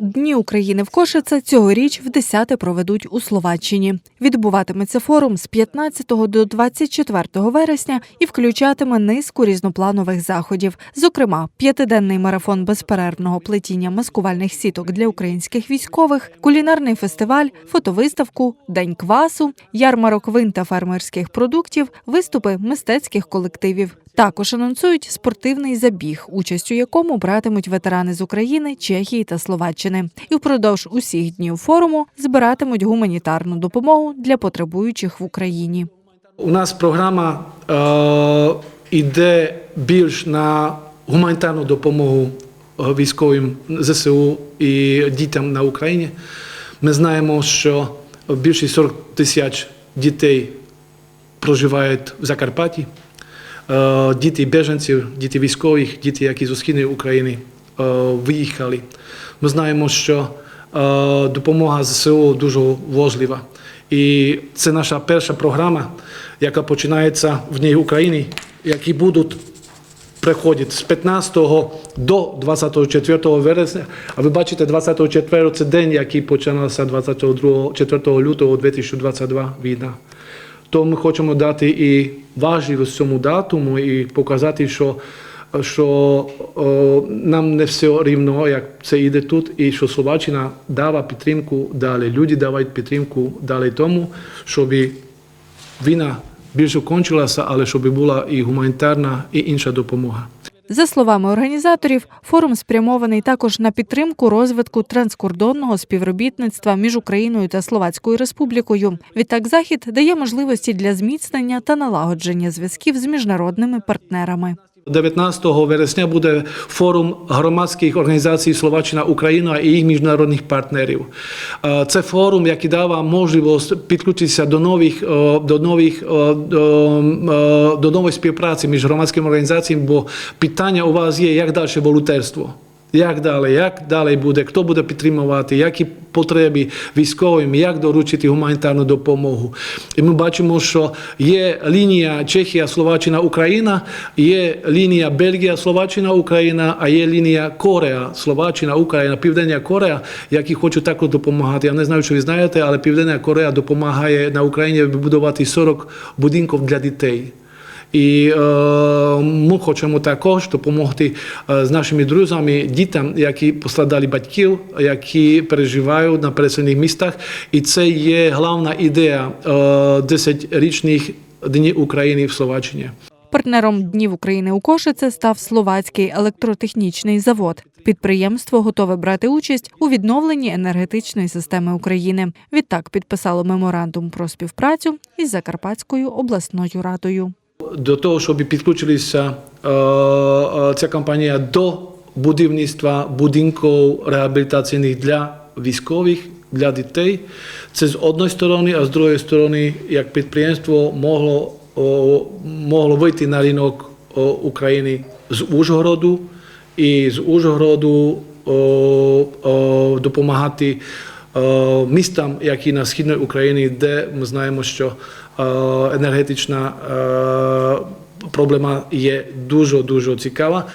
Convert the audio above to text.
Дні України в Кошице цьогоріч в 10 проведуть у Словаччині. Відбуватиметься форум з 15 до 24 вересня і включатиме низку різнопланових заходів, зокрема, п'ятиденний марафон безперервного плетіння маскувальних сіток для українських військових, кулінарний фестиваль, фотовиставку, день квасу, ярмарок вин та фермерських продуктів, виступи мистецьких колективів. Також анонсують спортивний забіг, участь у якому братимуть ветерани з України, Чехії та Словаччини. І впродовж усіх днів форуму збиратимуть гуманітарну допомогу для потребуючих в Україні. У нас програма е, йде більш на гуманітарну допомогу е, військовим ЗСУ і дітям на Україні. Ми знаємо, що більше 40 тисяч дітей проживають в Закарпатті. Е, Діти біженців, діти військових, діти, які з східної України е, виїхали. Ми знаємо, що е, допомога ЗСУ дуже важлива. І це наша перша програма, яка починається в Дні України, які будуть приходити з 15 до 24 вересня. А ви бачите, 24 це день, який починався 22 лютого 2022 війна. То ми хочемо дати і важливість цьому датуму і показати, що, що о, нам не все рівно, як це йде тут, і що Словаччина дава підтримку далі. Люди дають підтримку далі тому, щоб війна більше кончилася, але щоб була і гуманітарна, і інша допомога. За словами організаторів, форум спрямований також на підтримку розвитку транскордонного співробітництва між Україною та Словацькою Республікою. Відтак, захід дає можливості для зміцнення та налагодження зв'язків з міжнародними партнерами. 19 вересня буде форум громадських організацій Словаччина Україна і їх міжнародних партнерів. Е, Це форум, який дава можливість підключитися до нових е, до нових е, до, нової співпраці між громадськими організаціями, бо питання у вас є, як далі волонтерство. Як далі, як далі буде, хто буде підтримувати, які потреби військовим, як доручити гуманітарну допомогу. І ми бачимо, що є лінія Чехія, Словаччина, Україна, є лінія Бельгія, Словаччина, Україна, а є лінія Корея, Словаччина, Україна, Південна Корея, які хочуть також допомагати. Я не знаю, чи ви знаєте, але Південна Корея допомагає на Україні вибудувати 40 будинків для дітей. І е, ми хочемо також допомогти е, з нашими друзями, дітям, які пострадали батьків, які переживають на переселених містах. І це є головна ідея е, 10-річних Днів України в Словаччині. Партнером Днів України у Кошице став словацький електротехнічний завод. Підприємство готове брати участь у відновленні енергетичної системи України. Відтак підписало меморандум про співпрацю із Закарпатською обласною радою. До того, щоб підключилися е, е, ця компанія до будівництва будинків реабілітаційних для військових, для дітей. Це з одної сторони, а з другої сторони, як підприємство могло, могло вийти на ринок України з Ужгороду і з Ужгороду допомагати містам, які на східній Україні, де ми знаємо, що е, енергетична е, проблема є дуже дуже цікава.